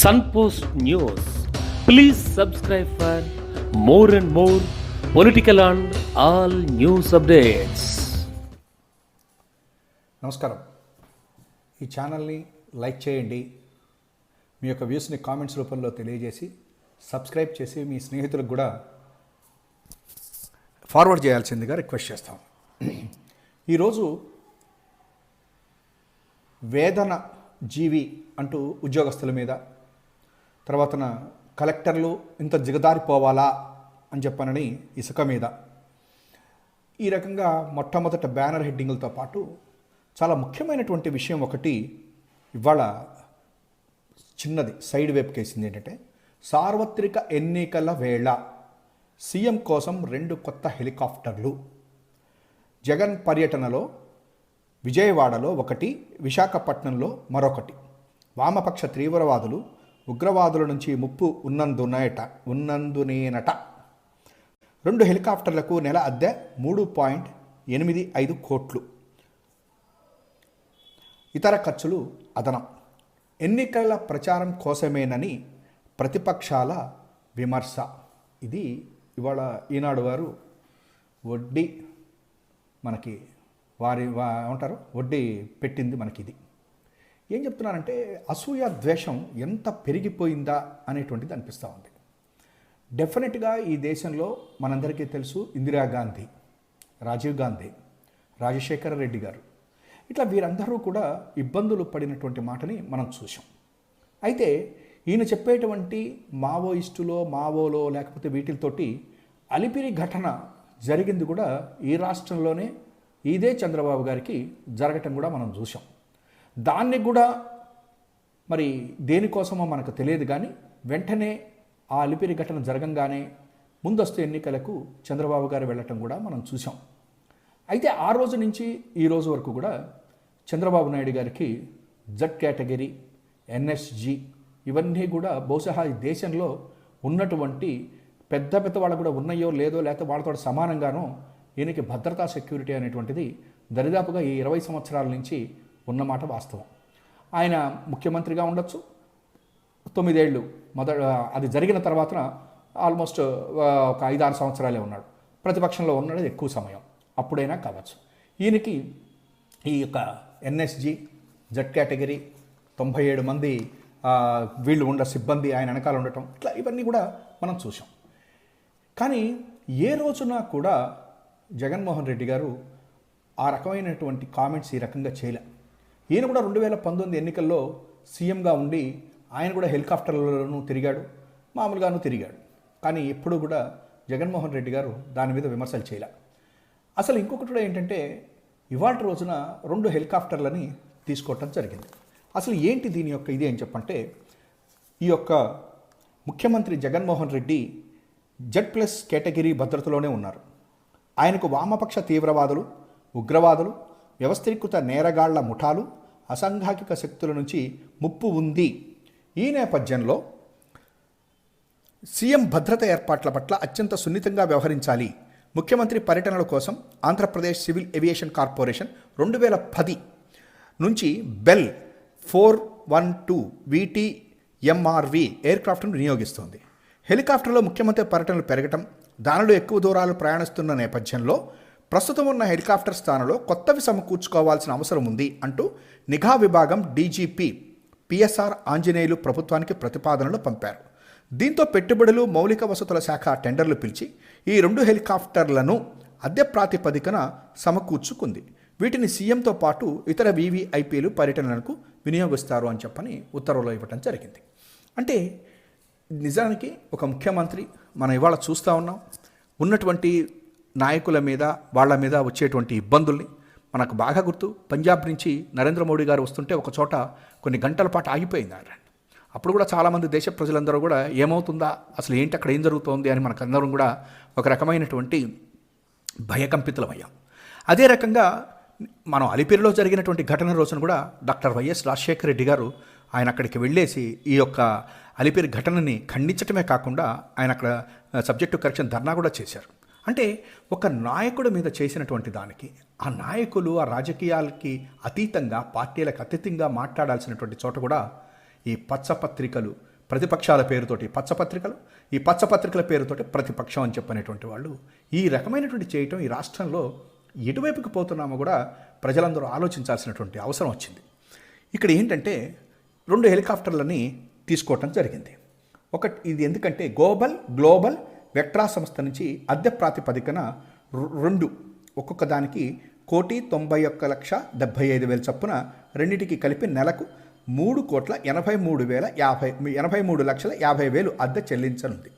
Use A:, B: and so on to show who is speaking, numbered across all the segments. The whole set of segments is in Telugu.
A: Sunpost news please subscribe for more and more political and all news updates
B: నమస్కారం. ఈ ఛానల్ని లైక్ చేయండి. మీ యొక్క వ్యూస్ని కామెంట్స్ రూపంలో తెలియజేసి సబ్స్క్రైబ్ చేసి మీ స్నేహితులకు కూడా ఫార్వర్డ్ చేయాల్సిందిగా రిక్వెస్ట్ చేస్తాం. ఈరోజు వేదన జీవి అంటూ ఉద్యోగస్తుల మీద తర్వాతన కలెక్టర్లు ఇంత జిగదారిపోవాలా అని చెప్పనని ఇసుక మీద. ఈ రకంగా మొట్టమొదట బ్యానర్ హెడ్డింగులతో పాటు చాలా ముఖ్యమైనటువంటి విషయం ఒకటి ఇవాళ చిన్నది సైడ్ వైపుకి వేసింది ఏంటంటే సార్వత్రిక ఎన్నికల వేళ సీఎం కోసం రెండు కొత్త హెలికాప్టర్లు. జగన్ పర్యటనలో విజయవాడలో ఒకటి విశాఖపట్నంలో మరొకటి. వామపక్ష తీవ్రవాదులు ఉగ్రవాదుల నుంచి ముప్పు ఉన్నందునట ఉన్నందునేనట. రెండు హెలికాప్టర్లకు నెల అద్దె మూడు పాయింట్ ఎనిమిది ఐదు కోట్లు. ఇతర ఖర్చులు అదనం. ఎన్నికల ప్రచారం కోసమేనని ప్రతిపక్షాల విమర్శ. ఇది ఇవాళ ఈనాడు వారు వడ్డీ మనకి వారి వా ఏమంటారు? వడ్డీ పెట్టింది మనకి ఇది ఏం చెప్తున్నానంటే అసూయ ద్వేషం ఎంత పెరిగిపోయిందా అనేటువంటిది అనిపిస్తూ ఉంది. డెఫినెట్గా ఈ దేశంలో మనందరికీ తెలుసు ఇందిరాగాంధీ రాజీవ్ గాంధీ రాజశేఖర రెడ్డి గారు. ఇట్లా వీరందరూ కూడా ఇబ్బందులు పడినటువంటి మాటని మనం చూసాం అయితే ఈయన చెప్పేటువంటి మావోయిస్టులో మావోలో లేకపోతే వీటితోటి అలిపిరి ఘటన జరిగింది కూడా ఈ రాష్ట్రంలోనే ఇదే చంద్రబాబు గారికి జరగటం కూడా మనం చూసాం దాన్ని కూడా మరి దేనికోసమో మనకు తెలియదు కానీ వెంటనే ఆ అలిపిరి ఘటన జరగంగానే ముందస్తు ఎన్నికలకు చంద్రబాబు గారు వెళ్ళటం కూడా మనం చూసాం అయితే ఆ రోజు నుంచి ఈ రోజు వరకు కూడా చంద్రబాబు నాయుడు గారికి జడ్ కేటగిరీ ఎన్ఎస్జి ఇవన్నీ కూడా బహుశా ఈ దేశంలో ఉన్నటువంటి పెద్ద పెద్ద వాళ్ళు కూడా ఉన్నాయో లేదో లేకపోతే వాళ్ళతో సమానంగానో ఈయనకి భద్రతా సెక్యూరిటీ అనేటువంటిది దరిదాపుగా ఈ ఇరవై సంవత్సరాల నుంచి ఉన్నమాట వాస్తవం. ఆయన ముఖ్యమంత్రిగా ఉండొచ్చు. తొమ్మిదేళ్ళు మొదట అది జరిగిన తర్వాత ఆల్మోస్ట్ ఒక ఐదారు సంవత్సరాలే ఉన్నాడు. ప్రతిపక్షంలో ఉన్నాడు ఎక్కువ సమయం. అప్పుడైనా కావచ్చు. ఈయనకి ఈ యొక్క ఎన్ఎస్జి జడ్ కేటగిరీ తొంభై ఏడు మంది వీళ్ళు ఉండ సిబ్బంది ఆయన వెనకాల ఉండటం ఇట్లా ఇవన్నీ కూడా మనం చూసాం కానీ ఏ రోజున కూడా జగన్మోహన్ రెడ్డి గారు ఆ రకమైనటువంటి కామెంట్స్ ఈ రకంగా చేయలే. ఈయన కూడా రెండు వేల పంతొమ్మిది ఎన్నికల్లో సీఎంగా ఉండి ఆయన కూడా హెలికాప్టర్లలోనూ తిరిగాడు మామూలుగాను తిరిగాడు. కానీ ఎప్పుడూ కూడా జగన్మోహన్ రెడ్డి గారు దాని మీద విమర్శలు చేయలే. అసలు ఇంకొకటి కూడా ఏంటంటే ఇవాళ రోజున రెండు హెలికాప్టర్లని తీసుకోవటం జరిగింది. అసలు ఏంటి దీని యొక్క ఇది అని చెప్పంటే ఈ యొక్క ముఖ్యమంత్రి Jaganmohan Reddy Z plus category భద్రతలోనే ఉన్నారు. ఆయనకు వామపక్ష తీవ్రవాదులు ఉగ్రవాదులు వ్యవస్థీకృత నేరగాళ్ళ ముఠాలు అసంఘాకిక శక్తుల నుంచి ముప్పు ఉంది. ఈ నేపథ్యంలో సీఎం భద్రత ఏర్పాట్ల పట్ల అత్యంత సున్నితంగా వ్యవహరించాలి. ముఖ్యమంత్రి పర్యటనల కోసం ఆంధ్రప్రదేశ్ సివిల్ ఏవియేషన్ కార్పొరేషన్ రెండు వేల పది నుంచి Bell four one two VT MRV ఎయిర్క్రాఫ్ట్ను వినియోగిస్తోంది. హెలికాప్టర్లో ముఖ్యమంత్రి పర్యటనలు పెరగటం దానిలో ఎక్కువ దూరాలు ప్రయాణిస్తున్న నేపథ్యంలో ప్రస్తుతం ఉన్న హెలికాప్టర్ స్థానంలో కొత్తవి సమకూర్చుకోవాల్సిన అవసరం ఉంది అంటూ నిఘా విభాగం డీజీపీ పిఎస్ఆర్ ఆంజనేయులు ప్రభుత్వానికి ప్రతిపాదనలు పంపారు. దీంతో పెట్టుబడులు మౌలిక వసతుల శాఖ టెండర్లు పిలిచి ఈ రెండు హెలికాప్టర్లను అద్దె ప్రాతిపదికన సమకూర్చుకుంది. వీటిని సీఎంతో పాటు ఇతర వీవీఐపీలు పర్యటనలకు వినియోగిస్తారు అని చెప్పని ఉత్తర్వులు ఇవ్వటం జరిగింది. అంటే నిజానికి ఒక ముఖ్యమంత్రి మనం ఇవాళ చూస్తూ ఉన్నాం. ఉన్నటువంటి నాయకుల మీద వాళ్ళ మీద వచ్చేటువంటి ఇబ్బందుల్ని మనకు బాగా గుర్తు. పంజాబ్ నుంచి నరేంద్ర మోడీ గారు వస్తుంటే ఒక చోట కొన్ని గంటల పాటు ఆగిపోయింది ఆయన. అప్పుడు కూడా చాలామంది దేశ ప్రజలందరూ కూడా ఏమవుతుందా అసలు ఏంటి అక్కడ ఏం జరుగుతోంది అని మనకందరం కూడా ఒక రకమైనటువంటి భయకంపితులమయ్యాం అదే రకంగా మనం అలిపిరిలో జరిగినటువంటి ఘటన రోజున కూడా డాక్టర్ వైఎస్ రాజశేఖర రెడ్డి గారు ఆయన అక్కడికి వెళ్ళేసి ఈ యొక్క అలిపిరి ఘటనని ఖండించటమే కాకుండా ఆయన అక్కడ సబ్జెక్టు కరెక్షన్ ధర్నా కూడా చేశారు. అంటే ఒక నాయకుడి మీద చేసినటువంటి దానికి ఆ నాయకులు ఆ రాజకీయాలకి అతీతంగా పార్టీలకు అతీతంగా మాట్లాడాల్సినటువంటి చోట కూడా ఈ పచ్చపత్రికలు ప్రతిపక్షాల పేరుతోటి పచ్చపత్రికలు ఈ పచ్చపత్రికల పేరుతోటి ప్రతిపక్షం అని చెప్పనేటువంటి వాళ్ళు ఈ రకమైనటువంటి చేయటం ఈ రాష్ట్రంలో ఎటువైపుకి పోతున్నామో కూడా ప్రజలందరూ ఆలోచించాల్సినటువంటి అవసరం వచ్చింది. ఇక్కడ ఏంటంటే రెండు హెలికాప్టర్లని తీసుకోవటం జరిగింది. ఒకటి ఇది ఎందుకంటే గ్లోబల్ గ్లోబల్ వెక్ట్రా సంస్థ నుంచి అద్దె ప్రాతిపదికన రెండు ఒక్కొక్క దానికి కోటి తొంభై ఒక్క లక్ష డెబ్భై ఐదు వేల చొప్పున రెండింటికి కలిపి నెలకు మూడు కోట్ల ఎనభై మూడు వేల యాభై ఎనభై మూడు లక్షల యాభై వేలు అద్దె చెల్లించనుంది.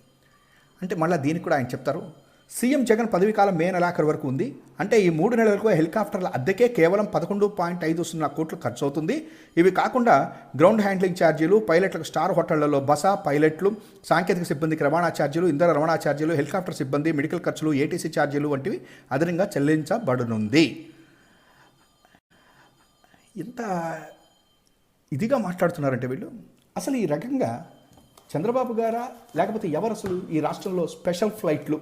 B: అంటే మళ్ళీ దీనికి కూడా ఆయన చెప్తారు సీఎం జగన్ పదవీకాలం మే నెలాఖరు వరకు ఉంది. అంటే ఈ మూడు నెలలకు హెలికాప్టర్ల అద్దెకే కేవలం పదకొండు పాయింట్ ఐదు సున్నా కోట్లు ఖర్చు అవుతుంది ఇవి కాకుండా గ్రౌండ్ హ్యాండ్లింగ్ ఛార్జీలు పైలట్లకు స్టార్ హోటళ్ళలో బస పైలట్లు సాంకేతిక సిబ్బందికి రవాణా ఛార్జీలు ఇంధన రవాణా ఛార్జీలు హెలికాప్టర్ సిబ్బంది మెడికల్ ఖర్చులు ఏటీసీ ఛార్జీలు వంటివి అదనంగా చెల్లించబడనుంది. ఇంత ఇదిగా మాట్లాడుతున్నారంటే వీళ్ళు అసలు ఈ రకంగా చంద్రబాబు గారా లేకపోతే ఎవరు అసలు ఈ రాష్ట్రంలో స్పెషల్ ఫ్లైట్లు?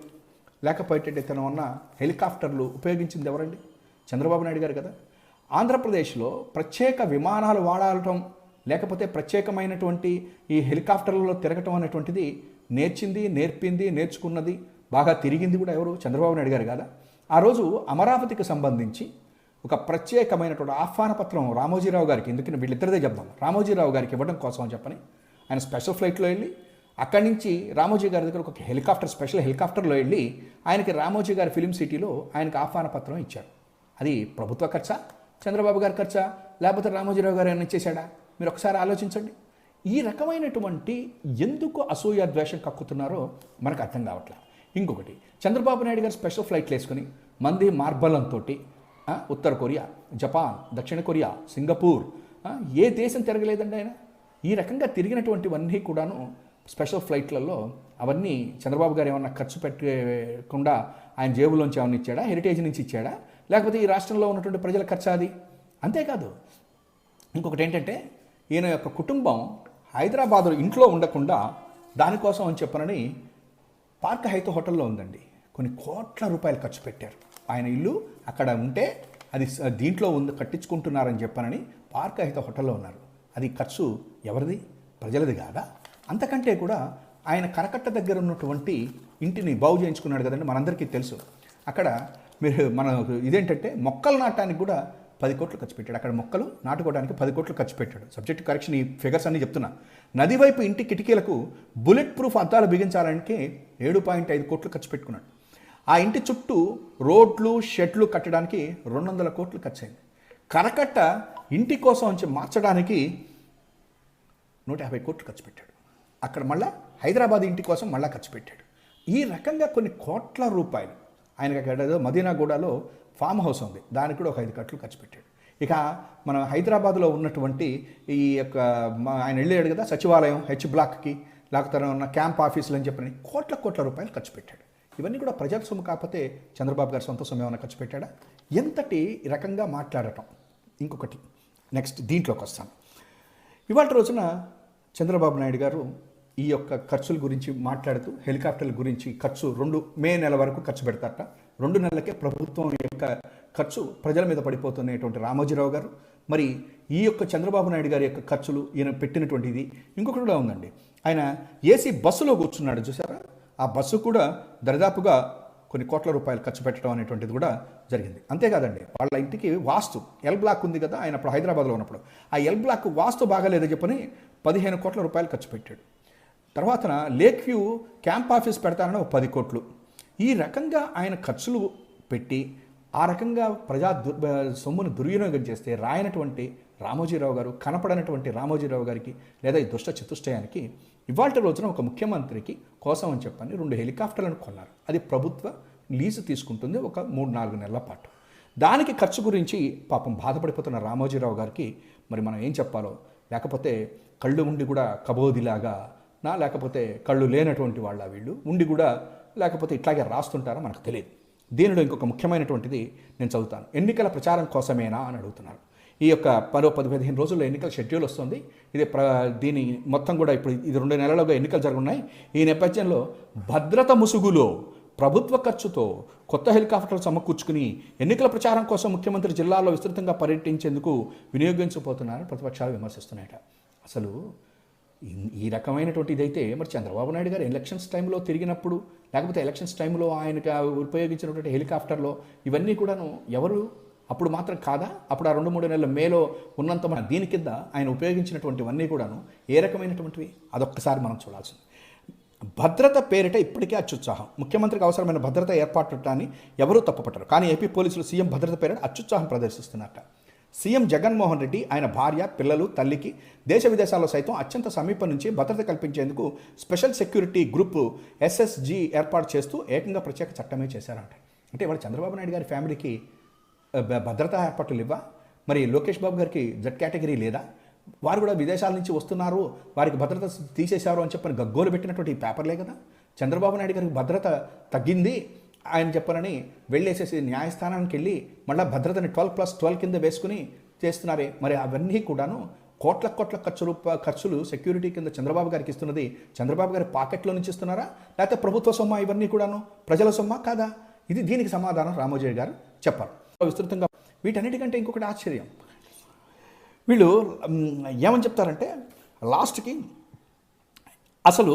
B: లేకపోయేటట్టు తన ఉన్న హెలికాప్టర్లు ఉపయోగించింది ఎవరండి? చంద్రబాబు నాయుడు గారు కదా. ఆంధ్రప్రదేశ్లో ప్రత్యేక విమానాలు వాడటం లేకపోతే ప్రత్యేకమైనటువంటి ఈ హెలికాప్టర్లలో తిరగటం అనేటువంటిది నేర్చింది నేర్పింది నేర్చుకున్నది బాగా తిరిగింది కూడా ఎవరు? చంద్రబాబు నాయుడు గారు కదా? ఆ రోజు అమరావతికి సంబంధించి ఒక ప్రత్యేకమైనటువంటి ఆహ్వాన పత్రం రామోజీరావు గారికి ఎందుకని వీళ్ళిద్దరిదే చెప్దాం. రామోజీరావు గారికి ఇవ్వడం కోసం చెప్పని ఆయన స్పెషల్ ఫ్లైట్లో వెళ్ళి అక్కడి నుంచి రామోజీ గారి దగ్గర ఒక హెలికాప్టర్ స్పెషల్ హెలికాప్టర్లో వెళ్ళి ఆయనకి రామోజీ గారి ఫిలిం సిటీలో ఆయనకి ఆహ్వాన పత్రం ఇచ్చారు. అది ప్రభుత్వ ఖర్చా? చంద్రబాబు గారి ఖర్చా? లేకపోతే రామోజీరావు గారు ఏమైనా ఇచ్చేశాడా? మీరు ఒకసారి ఆలోచించండి. ఈ రకమైనటువంటి ఎందుకు అసూయ ద్వేషం కక్కుతున్నారో మనకు అర్థం కావట్లేదు ఇంకొకటి చంద్రబాబు నాయుడు గారు స్పెషల్ ఫ్లైట్లు వేసుకుని మంది మార్బలంతో ఉత్తర కొరియా జపాన్ దక్షిణ కొరియా సింగపూర్ ఏ దేశం తిరగలేదండి ఆయన? ఈ రకంగా తిరిగినటువంటివన్నీ కూడాను స్పెషల్ ఫ్లైట్లలో అవన్నీ చంద్రబాబు గారు ఏమన్నా ఖర్చు పెట్టకుండా ఆయన జేబులోంచి ఏమన్నా ఇచ్చాడా? హెరిటేజ్ నుంచి ఇచ్చాడా? లేకపోతే ఈ రాష్ట్రంలో ఉన్నటువంటి ప్రజల ఖర్చు అది? అంతేకాదు. ఇంకొకటి ఏంటంటే ఈయన యొక్క కుటుంబం హైదరాబాద్ ఇంట్లో ఉండకుండా దానికోసం అని చెప్పనని పార్క్ హైత్ హోటల్లో ఉందండి. కొన్ని కోట్ల రూపాయలు ఖర్చు పెట్టారు. ఆయన ఇల్లు అక్కడ ఉంటే అది దీంట్లో ఉంది కట్టించుకుంటున్నారని చెప్పనని పార్క్ హైత హోటల్లో ఉన్నారు. అది ఖర్చు ఎవరిది? ప్రజలది కాదా? అంతకంటే కూడా ఆయన కరకట్ట దగ్గర ఉన్నటువంటి ఇంటిని బాగు చేయించుకున్నాడు కదండి మనందరికీ తెలుసు. అక్కడ మీరు మన ఇదేంటంటే మొక్కలు నాటడానికి కూడా పది కోట్లు ఖర్చు పెట్టాడు. అక్కడ మొక్కలు నాటుకోవడానికి పది కోట్లు ఖర్చు పెట్టాడు. సబ్జెక్ట్ కరెక్షన్ ఈ ఫిగర్స్ అన్ని చెప్తున్నా. నది వైపు ఇంటి కిటికీలకు బుల్లెట్ ప్రూఫ్ అద్దాలు బిగించాలని ఏడు పాయింట్ ఐదు కోట్లు ఖర్చు పెట్టుకున్నాడు. ఆ ఇంటి చుట్టూ రోడ్లు షెడ్లు కట్టడానికి రెండు వందల కోట్లు ఖర్చు అయింది కరకట్ట ఇంటి కోసం మార్చడానికి నూట యాభై కోట్లు ఖర్చు పెట్టాడు. అక్కడ మళ్ళా హైదరాబాద్ ఇంటి కోసం మళ్ళా ఖర్చు పెట్టాడు. ఈ రకంగా కొన్ని కోట్ల రూపాయలు ఆయనకి అక్కడ మదీనాగూడలో ఫామ్ హౌస్ ఉంది. దానికి కూడా ఒక ఐదు కట్లు ఖర్చు పెట్టాడు. ఇక మన హైదరాబాద్లో ఉన్నటువంటి ఈ యొక్క ఆయన వెళ్ళాడు కదా సచివాలయం హెచ్ బ్లాక్కి లేకపోతే ఉన్న క్యాంప్ ఆఫీసులు అని చెప్పని కోట్ల కోట్ల రూపాయలు ఖర్చు పెట్టాడు. ఇవన్నీ కూడా ప్రజల సొమ్ము కాకపోతే చంద్రబాబు గారి సొంత సొమ్ము ఏమైనా ఖర్చు పెట్టాడా? ఎంతటి రకంగా మాట్లాడటం? ఇంకొకటి నెక్స్ట్ దీంట్లోకి వస్తాను ఇవాళ రోజున చంద్రబాబు నాయుడు గారు ఈ యొక్క ఖర్చుల గురించి మాట్లాడుతూ హెలికాప్టర్ల గురించి ఖర్చు రెండు మే నెల వరకు ఖర్చు పెడతారట. రెండు నెలలకే ప్రభుత్వం యొక్క ఖర్చు ప్రజల మీద పడిపోతున్నటువంటి రామోజీరావు గారు. మరి ఈ యొక్క చంద్రబాబు నాయుడు గారి యొక్క ఖర్చులు ఈయన పెట్టినటువంటిది ఇంకొకటి కూడా ఉందండి. ఆయన ఏసీ బస్సులో కూర్చున్నాడు చూసారా ఆ బస్సు కూడా దరిదాపుగా కొన్ని కోట్ల రూపాయలు ఖర్చు పెట్టడం అనేటువంటిది కూడా జరిగింది. అంతేకాదండి వాళ్ళ ఇంటికి వాస్తు ఎల్ బ్లాక్ ఉంది కదా ఆయన అప్పుడు హైదరాబాద్లో ఉన్నప్పుడు. ఆ ఎల్ బ్లాక్ వాస్తు బాగాలేదని చెప్పని పదిహేను కోట్ల రూపాయలు ఖర్చు పెట్టాడు. తర్వాత లేక్ వ్యూ క్యాంప్ ఆఫీస్ పెడతానని ఒక పది కోట్లు. ఈ రకంగా ఆయన ఖర్చులు పెట్టి ఆ రకంగా ప్రజా దు సొమ్మును దుర్వినియోగం చేస్తే రాయనటువంటి రామోజీరావు గారు కనపడనటువంటి రామోజీరావు గారికి లేదా ఈ దుష్ట చతుష్టయానికి ఇవాళ రోజున ఒక ముఖ్యమంత్రికి కోసం అని చెప్పని రెండు హెలికాప్టర్లను కొన్నారు. అది ప్రభుత్వ లీజు తీసుకుంటుంది ఒక మూడు నాలుగు నెలల పాటు. దానికి ఖర్చు గురించి పాపం బాధపడిపోతున్న రామోజీరావు గారికి మరి మనం ఏం చెప్పాలో? లేకపోతే కళ్ళు ఉండి కూడా కబోదిలాగా నా లేకపోతే కళ్ళు లేనటువంటి వాళ్ళ వీళ్ళు ఉండి కూడా లేకపోతే ఇట్లాగే రాస్తుంటారో మనకు తెలియదు. దీనిలో ఇంకొక ముఖ్యమైనటువంటిది నేను చదువుతాను. ఎన్నికల ప్రచారం కోసమేనా అని అడుగుతున్నారు. ఈ యొక్క మరో పది పదిహేను రోజుల్లో ఎన్నికల షెడ్యూల్ వస్తుంది. ఇది ప్ర దీని మొత్తం కూడా ఇప్పుడు ఇది రెండు నెలలుగా ఎన్నికలు జరుగున్నాయి ఈ నేపథ్యంలో భద్రత ముసుగులో ప్రభుత్వ ఖర్చుతో కొత్త హెలికాప్టర్లు సమకూర్చుకుని ఎన్నికల ప్రచారం కోసం ముఖ్యమంత్రి జిల్లాలో విస్తృతంగా పర్యటించేందుకు వినియోగించబోతున్నారని ప్రతిపక్షాలు విమర్శిస్తున్నాయట. అసలు ఈ- రకమైనటువంటి ఇదైతే మరి చంద్రబాబు నాయుడు గారు ఎలక్షన్స్ టైంలో తిరిగినప్పుడు లేకపోతే ఎలక్షన్స్ టైంలో ఆయనకి ఉపయోగించినటువంటి హెలికాప్టర్లో ఇవన్నీ కూడాను ఎవరు? అప్పుడు మాత్రం కాదా? అప్పుడు ఆ రెండు మూడు నెలల మేలో ఉన్నంత మన దీని కింద ఆయన ఉపయోగించినటువంటివన్నీ కూడాను ఏ రకమైనటువంటివి? అదొక్కసారి మనం చూడాల్సింది. భద్రత పేరిట ఇప్పటికే అత్యుత్సాహం. ముఖ్యమంత్రికి అవసరమైన భద్రత ఏర్పాటుని ఎవరూ తప్పుపట్టరు. కానీ ఏపీ పోలీసులు సీఎం భద్రత పేరిట అత్యుత్సాహం ప్రదర్శిస్తున్నారట సీఎం జగన్మోహన్ రెడ్డి ఆయన భార్య పిల్లలు తల్లికి దేశ విదేశాల్లో సైతం అత్యంత సమీపం నుంచి భద్రత కల్పించేందుకు స్పెషల్ సెక్యూరిటీ గ్రూప్ ఎస్ఎస్జి ఏర్పాటు చేస్తూ ఏకంగా ప్రత్యేక చట్టమే చేశారంట. అంటే ఇవాళ చంద్రబాబు నాయుడు గారి ఫ్యామిలీకి భద్రతా ఏర్పాట్లు ఇవ్వా మరి లోకేష్ బాబు గారికి జడ్ కేటగిరీ లేదా? వారు కూడా విదేశాల నుంచి వస్తున్నారు వారికి భద్రత తీసేశారు అని చెప్పని గగ్గోలు పెట్టినటువంటి పేపర్లే కదా? చంద్రబాబు నాయుడు గారికి భద్రత తగ్గింది ఆయన చెప్పనని వెళ్ళేసేసి న్యాయస్థానానికి వెళ్ళి మళ్ళీ భద్రతని ట్వెల్వ్ ప్లస్ ట్వెల్వ్ కింద వేసుకుని చేస్తున్నారే. మరి అవన్నీ కూడాను కోట్ల కోట్ల ఖర్చులు ఖర్చులు సెక్యూరిటీ కింద చంద్రబాబు గారికి ఇస్తున్నది. చంద్రబాబు గారి పాకెట్లో నుంచి ఇస్తున్నారా? లేకపోతే ప్రభుత్వ సొమ్మ ఇవన్నీ కూడాను ప్రజల సొమ్మ కాదా? ఇది దీనికి సమాధానం రామోజీ గారు చెప్పారు విస్తృతంగా వీటన్నిటికంటే ఇంకొకటి ఆశ్చర్యం. వీళ్ళు ఏమని చెప్తారంటే లాస్ట్కి అసలు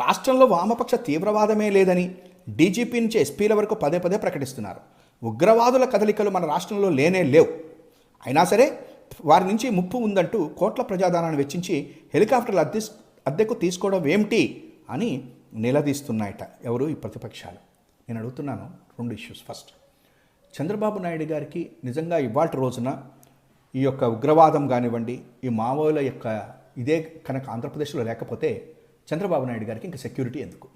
B: రాష్ట్రంలో వామపక్ష తీవ్రవాదమే లేదని డీజీపీ నుంచి ఎస్పీల వరకు పదే పదే ప్రకటిస్తున్నారు. ఉగ్రవాదుల కదలికలు మన రాష్ట్రంలో లేనే లేవు. అయినా సరే వారి నుంచి ముప్పు ఉందంటూ కోట్ల ప్రజాదానాన్ని వెచ్చించి హెలికాప్టర్లు అద్దె అద్దెకు తీసుకోవడం ఏమిటి అని నిలదీస్తున్నాయట ఎవరు ఈ ప్రతిపక్షాలు. నేను అడుగుతున్నాను రెండు ఇష్యూస్ ఫస్ట్ చంద్రబాబు నాయుడు గారికి నిజంగా ఇవాళ రోజున ఈ యొక్క ఉగ్రవాదం కానివ్వండి ఈ మావోల యొక్క ఇదే కనుక ఆంధ్రప్రదేశ్లో లేకపోతే చంద్రబాబు నాయుడు గారికి ఇంకా సెక్యూరిటీ ఎందుకు?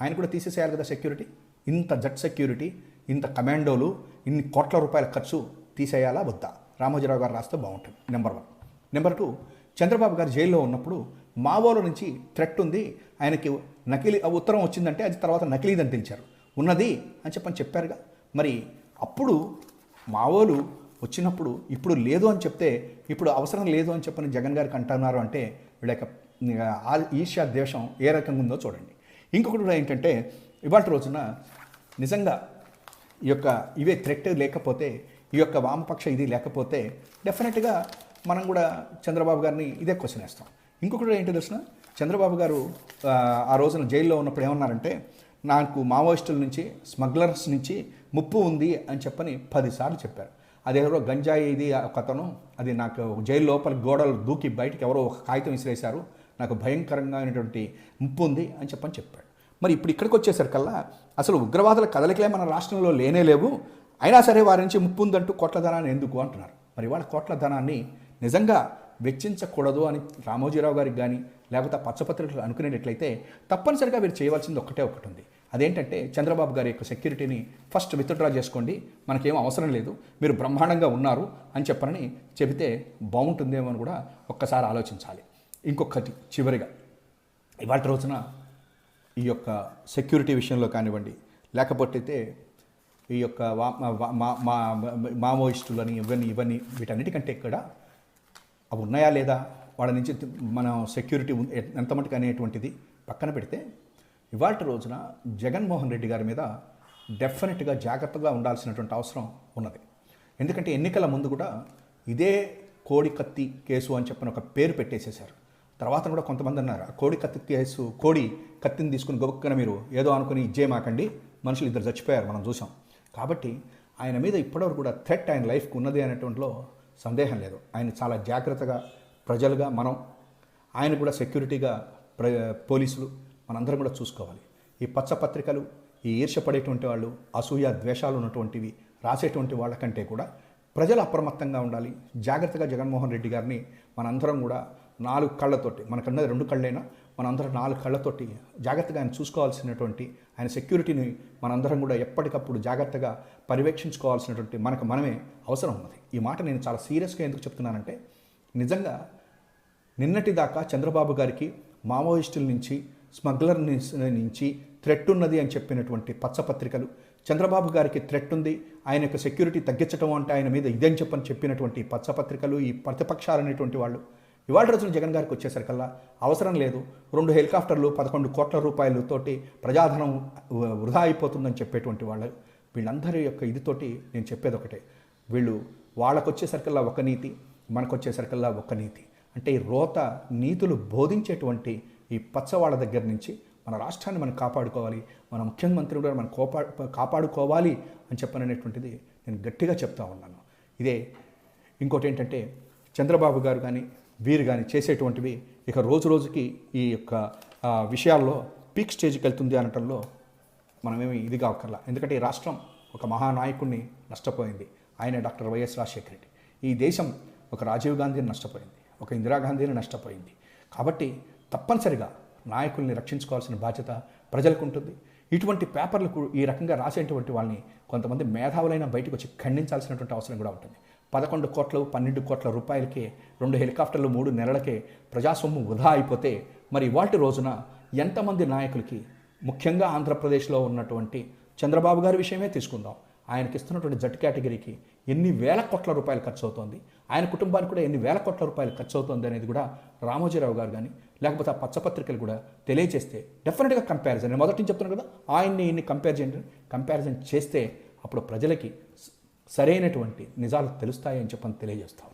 B: ఆయన కూడా తీసేసేయాలి కదా సెక్యూరిటీ ఇంత జట్ సెక్యూరిటీ ఇంత కమాండోలు ఇన్ని కోట్ల రూపాయల ఖర్చు తీసేయాలా వద్దా? రామోజీరావు గారు రాస్తే బాగుంటుంది. Number one number two Chandrababu గారు జైల్లో ఉన్నప్పుడు మావోల నుంచి థ్రెట్ ఉంది. ఆయనకి నకిలీ ఆ ఉత్తరం వచ్చిందంటే అది తర్వాత నకిలీదని తెలిచారు. ఉన్నది అని చెప్పని చెప్పారుగా. మరి అప్పుడు మావోలు వచ్చినప్పుడు ఇప్పుడు లేదు అని చెప్తే ఇప్పుడు అవసరం లేదు అని చెప్పని జగన్ గారికి అంటున్నారు అంటే వీళ్ళ యొక్క ఈర్ష్యా ద్వేషం ఏ రకంగా ఉందో చూడండి. ఇంకొకటి కూడా ఏంటంటే ఇవాళ రోజున నిజంగా ఈ యొక్క ఇవే థ్రెట్ లేకపోతే ఈ యొక్క వామపక్ష ఇది లేకపోతే డెఫినెట్గా మనం కూడా చంద్రబాబు గారిని ఇదే క్వశ్చన్ వేస్తాం. ఇంకొకటి ఏంటో తెలిసిన? చంద్రబాబు గారు ఆ, రోజున జైల్లో ఉన్నప్పుడు ఏమన్నారంటే నాకు మావోయిస్టుల నుంచి స్మగ్లర్స్ నుంచి ముప్పు ఉంది అని చెప్పని పదిసార్లు చెప్పారు. అదేవరో గంజాయి ఇది ఒక అతను అది నాకు జైలు లోపల గోడలు దూకి బయటికి ఎవరో ఒక కాగితం విసిరేశారు నాకు భయంకరంగా అయినటువంటి ముప్పు ఉంది అని చెప్పని చెప్పాడు. మరి ఇప్పుడు ఇక్కడికి వచ్చేసరికల్లా అసలు ఉగ్రవాదుల కదలికలే మన రాష్ట్రంలో లేనే లేవు. అయినా సరే వారి నుంచి ముప్పు ఉందంటూ కోట్ల ధనాన్ని ఎందుకు అంటున్నారు? మరి వాళ్ళ కోట్ల ధనాన్ని నిజంగా వెచ్చించకూడదు అని రామోజీరావు గారికి కానీ లేకపోతే పచ్చపత్రికలు అనుకునేటట్లయితే తప్పనిసరిగా వీరు చేయవలసింది ఒక్కటే ఒకటి ఉంది అదేంటంటే చంద్రబాబు గారి యొక్క సెక్యూరిటీని ఫస్ట్ విత్డ్రా చేసుకోండి. మనకేం అవసరం లేదు. మీరు బ్రహ్మాండంగా ఉన్నారు అని చెప్పనని చెబితే బాగుంటుందేమో అని కూడా ఒక్కసారి ఆలోచించాలి. ఇంకొకటి చివరిగా ఇవాళ రోజున ఈ యొక్క సెక్యూరిటీ విషయంలో కానివ్వండి లేకపోతే ఈ యొక్క వా- మా- మా- మా మావోయిస్టులని ఇవన్నీ ఇవన్నీ వీటన్నిటికంటే ఇక్కడ అవి ఉన్నాయా లేదా వాళ్ళ నుంచి మనం సెక్యూరిటీ ఎంత మటుకు అనేటువంటిది పక్కన పెడితే ఇవాళ రోజున జగన్మోహన్ రెడ్డి గారి మీద డెఫినెట్గా జాగ్రత్తగా ఉండాల్సినటువంటి అవసరం ఉన్నది. ఎందుకంటే ఎన్నికల ముందు కూడా ఇదే కోడి కత్తి కేసు అని చెప్పిన ఒక పేరు పెట్టేసేశారు. తర్వాత కూడా కొంతమంది అన్నారు ఆ కోడి కత్తి కేసు కోడి కత్తిని తీసుకుని గొప్పక్కన మీరు ఏదో అనుకుని మాకండి మనుషులు ఇద్దరు చచ్చిపోయారు మనం చూసాం కాబట్టి ఆయన మీద ఇప్పటివరకు కూడా థ్రెట్ ఆయన లైఫ్కి ఉన్నది అనేటువంటిలో సందేహం లేదు. ఆయన చాలా జాగ్రత్తగా ప్రజలుగా మనం ఆయన కూడా సెక్యూరిటీగా ప్ర పోలీసులు మనందరం కూడా చూసుకోవాలి. ఈ పచ్చ పత్రికలు ఈ ఈర్షపడేటువంటి వాళ్ళు అసూయ ద్వేషాలు ఉన్నటువంటివి రాసేటువంటి వాళ్ళకంటే కూడా ప్రజలు అప్రమత్తంగా ఉండాలి. జాగ్రత్తగా జగన్మోహన్ రెడ్డి గారిని మనందరం కూడా నాలుగు కళ్ళతోటి మనకన్నది రెండు కళ్ళైనా మనందరం నాలుగు కళ్ళతోటి జాగ్రత్తగా ఆయన చూసుకోవాల్సినటువంటి ఆయన సెక్యూరిటీని మనందరం కూడా ఎప్పటికప్పుడు జాగ్రత్తగా పర్యవేక్షించుకోవాల్సినటువంటి మనకు మనమే అవసరం ఉన్నది. ఈ మాట నేను చాలా సీరియస్గా ఎందుకు చెప్తున్నానంటే నిజంగా నిన్నటి దాకా చంద్రబాబు గారికి మావోయిస్టుల నుంచి స్మగ్లర్ నుంచి- థ్రెట్ ఉన్నది అని చెప్పినటువంటి పచ్చపత్రికలు చంద్రబాబు గారికి థ్రెట్ ఉంది ఆయన యొక్క సెక్యూరిటీ తగ్గించడం అంటే ఆయన మీద ఇదని చెప్పని చెప్పినటువంటి పచ్చపత్రికలు ఈ ప్రతిపక్షాలు అనేటువంటి వాళ్ళు ఇవాళ రోజున జగన్ గారికి వచ్చేసరికల్లా అవసరం లేదు. రెండు హెలికాప్టర్లు పదకొండు కోట్ల రూపాయలతోటి ప్రజాధనం వృధా అయిపోతుందని చెప్పేటువంటి వాళ్ళు వీళ్ళందరి యొక్క ఇదితోటి నేను చెప్పేది ఒకటే వీళ్ళు వాళ్ళకు వచ్చేసరికల్లా ఒక నీతి మనకు వచ్చేసరికల్లా ఒక నీతి. అంటే ఈ రోత నీతులు బోధించేటువంటి ఈ పచ్చవాళ్ళ దగ్గర నుంచి మన రాష్ట్రాన్ని మనం కాపాడుకోవాలి మన ముఖ్యమంత్రి కూడా మనం కోపా కాపాడుకోవాలి అని చెప్పననేటువంటిది నేను గట్టిగా చెప్తా ఉన్నాను. ఇదే ఇంకోటి ఏంటంటే చంద్రబాబు గారు కానీ వీరు కానీ చేసేటువంటివి ఇక రోజు రోజుకి ఈ యొక్క విషయాల్లో పీక్ స్టేజ్కి వెళ్తుంది అనటంలో మనమేమి ఇది కావక్కర్లా ఎందుకంటే ఈ రాష్ట్రం ఒక మహానాయకుడిని నష్టపోయింది. ఆయన డాక్టర్ వైఎస్ రాజశేఖర రెడ్డి. ఈ దేశం ఒక రాజీవ్ గాంధీని నష్టపోయింది. ఒక ఇందిరాగాంధీని నష్టపోయింది. కాబట్టి తప్పనిసరిగా నాయకుల్ని రక్షించుకోవాల్సిన బాధ్యత ప్రజలకు ఉంటుంది ఇటువంటి పేపర్లకు ఈ రకంగా రాసేటువంటి వాళ్ళని కొంతమంది మేధావులైన బయటకు వచ్చి ఖండించాల్సినటువంటి అవసరం కూడా ఉంటుంది. పదకొండు కోట్లు పన్నెండు కోట్ల రూపాయలకే రెండు హెలికాప్టర్లు మూడు నెలలకే ప్రజాసొమ్ము వృధా అయిపోతే మరి వాటి రోజున ఎంతమంది నాయకులకి ముఖ్యంగా ఆంధ్రప్రదేశ్లో ఉన్నటువంటి చంద్రబాబు గారి విషయమే తీసుకుందాం. ఆయనకి ఇస్తున్నటువంటి జట్ కేటగిరీకి ఎన్ని వేల కోట్ల రూపాయలు ఖర్చు అవుతోంది ఆయన కుటుంబానికి కూడా ఎన్ని వేల కోట్ల రూపాయలు ఖర్చు అవుతుంది అనేది కూడా రామోజీరావు గారు కానీ లేకపోతే ఆ పచ్చపత్రికలు కూడా తెలియజేస్తే డెఫినెట్గా కంపారిజన్ నేను మొదటి నుంచి చెప్తున్నాను కదా ఆయన్ని ఇన్ని కంపేర్ చేయండి. కంపారిజన్ చేస్తే అప్పుడు ప్రజలకి సరైనటువంటి నిజాలు తెలుస్తాయని చెప్పని తెలియజేస్తాం.